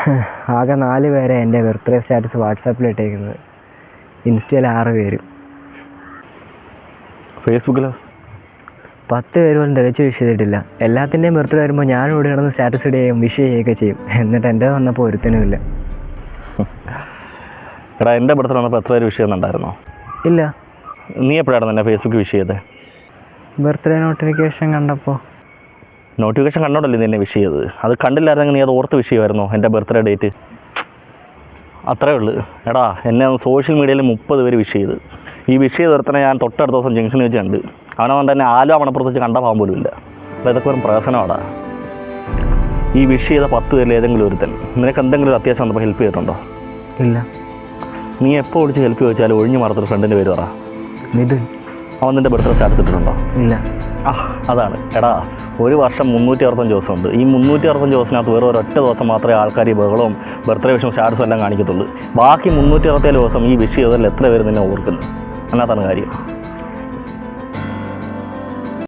ആകെ നാല് പേരെ എന്റെ ബർത്ത്ഡേ സ്റ്റാറ്റസ് വാട്സാപ്പിൽ ഇട്ടേക്കുന്നത്. ഇൻസ്റ്റയിൽ ആറ് പേരും. ഫേസ്ബുക്കിലോ പത്ത് പേര് പോലും തികച്ച് വിഷ് ചെയ്തിട്ടില്ല. എല്ലാത്തിന്റെയും ബർത്ത്ഡേ വരുമ്പോൾ ഞാൻ ഇവിടെ കിടന്ന് സ്റ്റാറ്റസ് ഇടുകയും വിഷ് ചെയ്യുകയൊക്കെ ചെയ്യും. എന്നിട്ട് എന്റെ വന്നപ്പോൾ ഒരുത്തനുമില്ല എടാ എന്റെ ബർത്ത്ഡേ വന്നപ്പോൾ എത്ര പേര് വിഷ് ചെയ്യുന്നുണ്ടായിരുന്നോ? ഇല്ല. നീ എപ്പോഴായിരുന്നു എന്നെ ഫേസ്ബുക്ക് വിഷ് ചെയ്തത് ബർത്ത്ഡേ നോട്ടിഫിക്കേഷൻ കണ്ടപ്പോൾ നോട്ടിഫിക്കേഷൻ കണ്ടോണ്ടല്ലേ നിന്നെ എന്നെ വിഷ് ചെയ്തത്? അത് കണ്ടില്ലായിരുന്നെങ്കിൽ നീ അത് ഓർത്ത് വിഷ് ചെയ്യുമായിരുന്നോ? എന്റെ ബർത്ത്ഡേ ഡേറ്റ് അത്രേ ഉള്ളൂ. എടാ എന്നെ സോഷ്യൽ മീഡിയയിൽ മുപ്പത് പേര് വിഷ് ചെയ്ത്. ഈ വിഷ് ചെയ്ത് ഒരുത്തനെ ഞാൻ തൊട്ടടുത്ത ദിവസം ജംഗ്ഷനിൽ വെച്ച് കണ്ട്. അവനവൻ തന്നെ ആലോ മണപ്പുറത്ത് വെച്ച് കണ്ട പോകാൻ പോലും ഇല്ല. അപ്പോൾ ഇതൊക്കെ ഒരു പ്രഹസനമാടാ. ഈ വിഷ് ചെയ്ത പത്ത് പേരിൽ ഏതെങ്കിലും ഒരുത്തൻ. നിനക്ക് എന്തെങ്കിലും അത്യാവശ്യം വന്നപ്പോൾ ഹെൽപ്പ് ചെയ്തിട്ടുണ്ടോ? ഇല്ല. നീ എപ്പോൾ വിളിച്ച് ഹെൽപ്പ് ചോദിച്ചാലും ഒഴിഞ്ഞു മാറത്തൊരു ഫ്രണ്ടിന്റെ പേര് പറ. മിഥുൻ. അവൻ നിന്റെ ബർത്ത്ഡേ സ്റ്റാറ്റസ് ഇല്ല. ആ അതാണ്. എടാ ഒരു വർഷം മുന്നൂറ്റി അറുപത്തഞ്ച് ദിവസമുണ്ട്. ഈ മുന്നൂറ്റി അറുപത്തഞ്ച് ദിവസത്തിനകത്ത് വേറെ ഒരൊറ്റ ദിവസം മാത്രമേ ആൾക്കാർ ഈ ബഹളവും ബർത്ത്ഡേ വിഷും സ്റ്റാറ്റസും എല്ലാം കാണിക്കത്തുള്ളൂ. ബാക്കി മുന്നൂറ്റി അറുപത്തേഴ് ദിവസം ഈ വിഷ് ചെയ്തതിൽ എത്ര പേര് നിന്നെ ഓർക്കുന്നു? അതിനകത്താണ് കാര്യം.